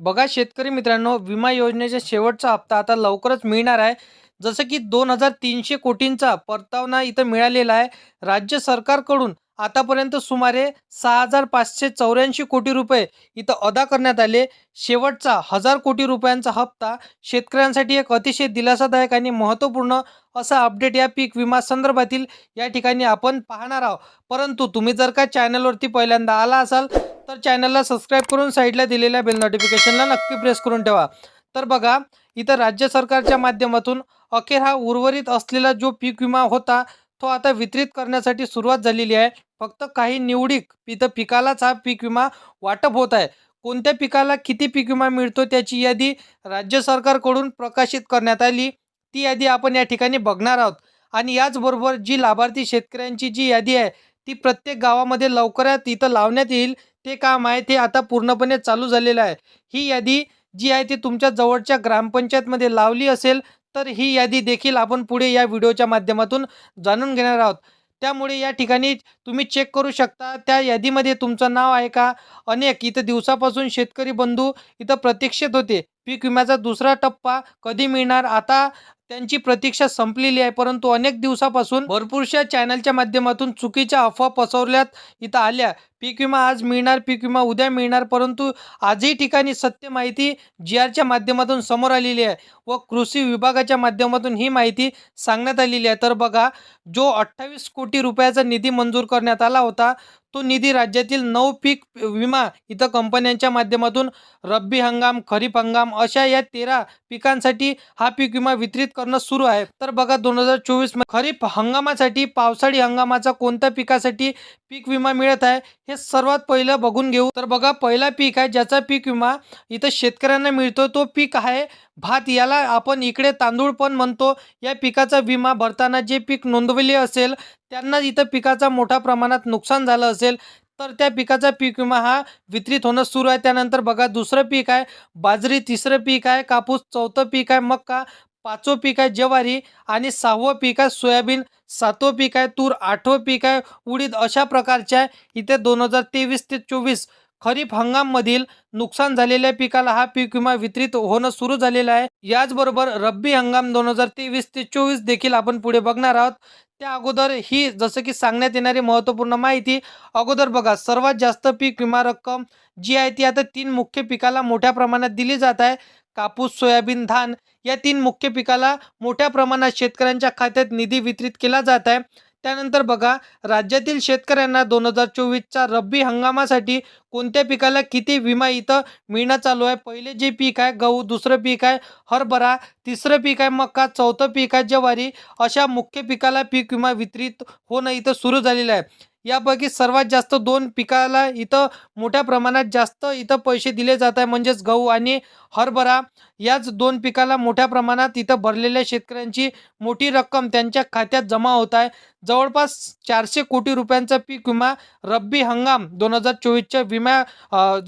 बघा शेतकरी मित्रांनो विमा योजनेचा शेवटचा हप्ता आता लवकरच मिळणार आहे. जसं की दोन हजार तीनशे कोटींचा परतावा इथं मिळालेला आहे. राज्य सरकारकडून आतापर्यंत सुमारे सहा हजार पाचशे चौऱ्याऐंशी कोटी रुपये इथं अदा करण्यात आले. शेवटचा हजार कोटी रुपयांचा हप्ता शेतकऱ्यांसाठी एक अतिशय दिलासादायक आणि महत्त्वपूर्ण असा अपडेट या पीक विमा संदर्भातील या ठिकाणी आपण पाहणार आहोत. परंतु तुम्ही जर का चॅनलवरती पहिल्यांदा आला असाल तर चॅनलला सबस्क्राईब करून साईडला दिलेल्या बेल नोटिफिकेशनला नक्की प्रेस करून ठेवा. तर बघा इथं राज्य सरकारच्या माध्यमातून अखेर हा उर्वरित असलेला जो पीक विमा होता तो आता वितरित करण्यासाठी सुरुवात झालेली आहे. फक्त काही निवडीक इथं पिकालाच हा पीक विमा वाटप होत आहे. कोणत्या पिकाला किती पीक विमा मिळतो त्याची यादी राज्य सरकारकडून प्रकाशित करण्यात आली. ती यादी आपण या ठिकाणी बघणार आहोत. आणि याचबरोबर जी लाभार्थी शेतकऱ्यांची जी यादी आहे ती प्रत्येक गावामध्ये लवकरात इथं लावण्यात येईल. ते काम आहे ते आता पूर्णपणे चालू झालेलं आहे. ही यादी जी आहे ती तुमच्या जवळच्या ग्रामपंचायतमध्ये लावली असेल तर ही यादी देखील आपण पुढे या व्हिडिओच्या माध्यमातून जाणून घेणार आहोत. त्यामुळे या ठिकाणी तुम्ही चेक करू शकता. त्या यादीमध्ये तुमचं नाव आहे का? अनेक. इथं दिवसापासून शेतकरी बंधू इथं प्रतीक्षेत होते. पीक विम्याचा दुसरा टप्पा कधी मिळणार? आता त्यांची प्रतीक्षा संपलेली आहे परंतु अनेक दिवसापासून भरपूरशा चॅनलच्या माध्यमातून चुकीच्या अफवा पसरवल्यात इथं आल्या. पीक विमा आज मिळणार पीक विमा उद्या मिळणार परंतु आजही ठिकाणी सत्य माहिती जी आरच्या माध्यमातून समोर आलेली आहे व कृषी विभागाच्या माध्यमातून ही माहिती सांगण्यात आलेली आहे. तर बघा जो अठ्ठावीस कोटी रुपयाचा निधी मंजूर करण्यात आला होता तो निधी राज्यातील नऊ पीक विमा इथं कंपन्यांच्या माध्यमातून रब्बी हंगाम खरीप हंगाम अशा या तेरा पिकांसाठी हा पीक विमा वितरित करणं सुरू आहे. तर बघा दोन हजार चोवीस खरीप हंगामासाठी पावसाळी हंगामाचा कोणत्या पिकासाठी पीक विमा मिळत आहे हे सर्वात पहिलं बघून घेऊ. तर बघा पहिला पीक आहे ज्याचा पीक विमा इथं शेतकऱ्यांना मिळतो तो पीक आहे भात. याला आपण इकडे तांदूळ पण म्हणतो. या पिकाचा विमा भरताना जे पीक नोंदवले असेल त्यांना इथं पिकाचा मोठ्या प्रमाणात नुकसान झालं असेल तर त्या पिकाचा पीक विमा हा वितरित होणं सुरू आहे. त्यानंतर बघा दुसरं पीक आहे बाजरी तिसरं पीक आहे कापूस चौथं पीक आहे मक्का. पाचवं पीक आहे ज्वारी आणि सहावं पीक आहे सोयाबीन सातवं पीक आहे तूर आठवं पीक आहे उडीद अशा प्रकारच्या इथे दोन हजार तेवीस ते चोवीस खरीप हंगाममधील नुकसान झालेल्या पिकाला हा पीक विमा वितरित होणं सुरू झालेलं आहे. याचबरोबर रब्बी हंगाम दोन हजार तेवीस ते चोवीस देखील आपण पुढे बघणार आहोत. त्या अगोदर ही जसं की सांगण्यात येणारी महत्त्वपूर्ण माहिती अगोदर बघा सर्वात जास्त पीक विमा रक्कम जी आहे ती आता तीन मुख्य पिकाला मोठ्या प्रमाणात दिली जात आहे. कापूस सोयाबीन धान या तीन मुख्य पिकाला मोठ्या प्रमाणात शेतकऱ्यांच्या खात्यात निधी वितरित केला जात आहे. त्यानंतर बघा राज्यातील शेतकऱ्यांना दोन हजार चोवीसच्या रब्बी हंगामासाठी कोणत्या पिकाला किती विमा इथं मिळणं चालू आहे? पहिले जे पीक आहे गहू दुसरं पीक आहे हरभरा तिसरं पीक आहे मका चौथं पीक आहे ज्वारी अशा मुख्य पिकाला पीक विमा वितरित होणं इथं सुरू झालेलं आहे. यापैकी सर्वात जास्त दोन पिकाला इथं मोठ्या प्रमाणात जास्त इथं पैसे दिले जात आहे म्हणजेच गहू आणि हरभरा याच दोन पिकाला मोठ्या प्रमाणात इथं भरलेल्या शेतकऱ्यांची मोठी रक्कम त्यांच्या खात्यात जमा होत आहे. जवळपास चारशे कोटी रुपयांचा पीक विमा रब्बी हंगाम दोन हजार चोवीसच्या विमा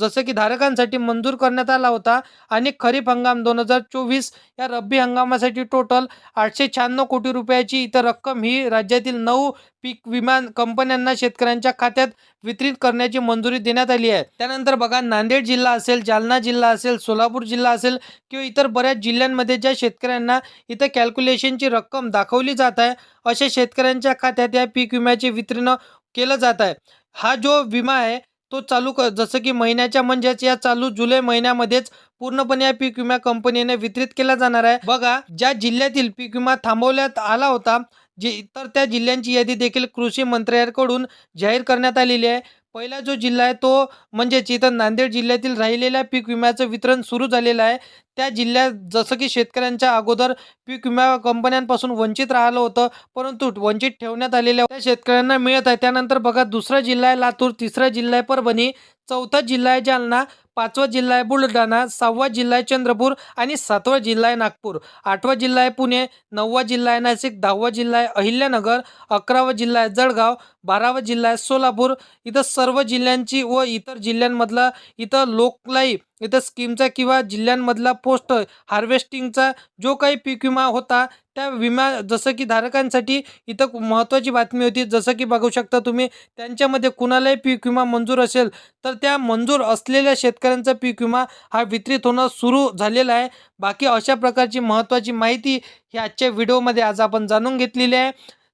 जसं की धारकांसाठी मंजूर करण्यात आला होता आणि खरीप हंगाम दोन हजार चोवीस या रब्बी हंगामासाठी टोटल आठशे शहाण्णव कोटी रुपयाची इथं रक्कम ही राज्यातील नऊ पीक विमा कंपन्यांना शेतकऱ्यांच्या खात्यात वितरित करण्याची मंजुरी देण्यात आली आहे. त्यानंतर बघा नांदेड जिल्हा असेल जालना जिल्हा असेल सोलापूर जिल्हा असेल किंवा इतर बऱ्याच जिल्ह्यांमध्ये ज्या शेतकऱ्यांना इथं कॅल्क्युलेशनची रक्कम दाखवली जात आहे अशा शेतकऱ्यांच्या खात्यात या पीक विम्याचे वितरण केलं जात आहे. हा जो विमा आहे तो चालू क जसं की महिन्याच्या म्हणजेच या चालू जुलै महिन्यामध्येच पूर्णपणे या पीक विमा कंपनीने वितरित केला जाणार आहे. बघा ज्या जिल्ह्यातील पीक विमा थांबवण्यात आला होता जे तर त्या जिल्ह्यांची यादी देखील कृषी मंत्र्यांकडून जाहीर करण्यात आलेली आहे. पहिला जो जिल्हा आहे तो म्हणजेच इथं नांदेड जिल्ह्यातील राहिलेल्या पीक विम्याचं वितरण सुरू झालेलं आहे त्या जिल्ह्यात जसं की शेतकऱ्यांच्या अगोदर पीक विमा कंपन्यांपासून वंचित राहिलं होतं परंतु वंचित ठेवण्यात आलेल्या त्या शेतकऱ्यांना मिळत आहे त्यानंतर बघा दुसरा जिल्हा आहे लातूर तिसरा जिल्हा आहे परभणी चौथा जिल्हा आहे जालना पाचवा जिल्हा आहे बुलढाणा सहावा जिल्हा आहे चंद्रपूर आणि सातवा जिल्हा आहे नागपूर आठवा जिल्हा आहे पुणे नववा जिल्हा आहे नाशिक दहावा जिल्हा आहे अहिल्यानगर अकरावा जिल्हा आहे जळगाव बारावा जिल्हा आहे सोलापूर. इथं सर्व जिल्ह्यांची व इतर जिल्ह्यांमधला इथं लोकलाई इथं स्कीमचा किंवा जिल्ह्यांमधला पोस्ट हार्वेस्टिंगचा जो काही पीक विमा होता त्या विमा जसं की धारकांसाठी इथं महत्त्वाची बातमी होती. जसं की बघू शकता तुम्ही त्यांच्यामध्ये कुणालाही पीक विमा मंजूर असेल तर त्या मंजूर असलेल्या शेतकऱ्यांचा पीक विमा हा वितरित होणं सुरू झालेला आहे. बाकी अशा प्रकारची महत्त्वाची माहिती ही आजच्या व्हिडिओमध्ये आज आपण जाणून घेतलेली आहे.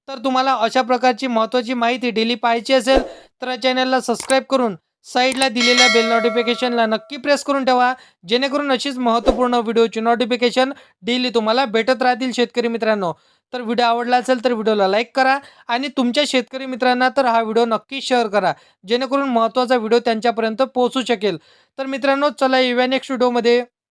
तर तुम्हाला अशा प्रकारची महत्त्वाची माहिती डेली पाहायची असेल तर चॅनलला सबस्क्राईब करून साईडला दिलेल्या बेल नोटिफिकेशनला नक्की प्रेस करून ठेवा. जेणेकरून अशीच महत्त्वपूर्ण व्हिडिओची नोटिफिकेशन डेली तुम्हाला भेटत राहतील शेतकरी मित्रांनो. तर व्हिडिओ आवडला असेल तर व्हिडिओला लाईक करा आणि तुमच्या शेतकरी मित्रांना तर हा व्हिडिओ नक्की शेअर करा. जेणेकरून महत्त्वाचा व्हिडिओ त्यांच्यापर्यंत पोहोचू शकेल. तर मित्रांनो चला येऊया नेक्स्ट व्हिडिओमध्ये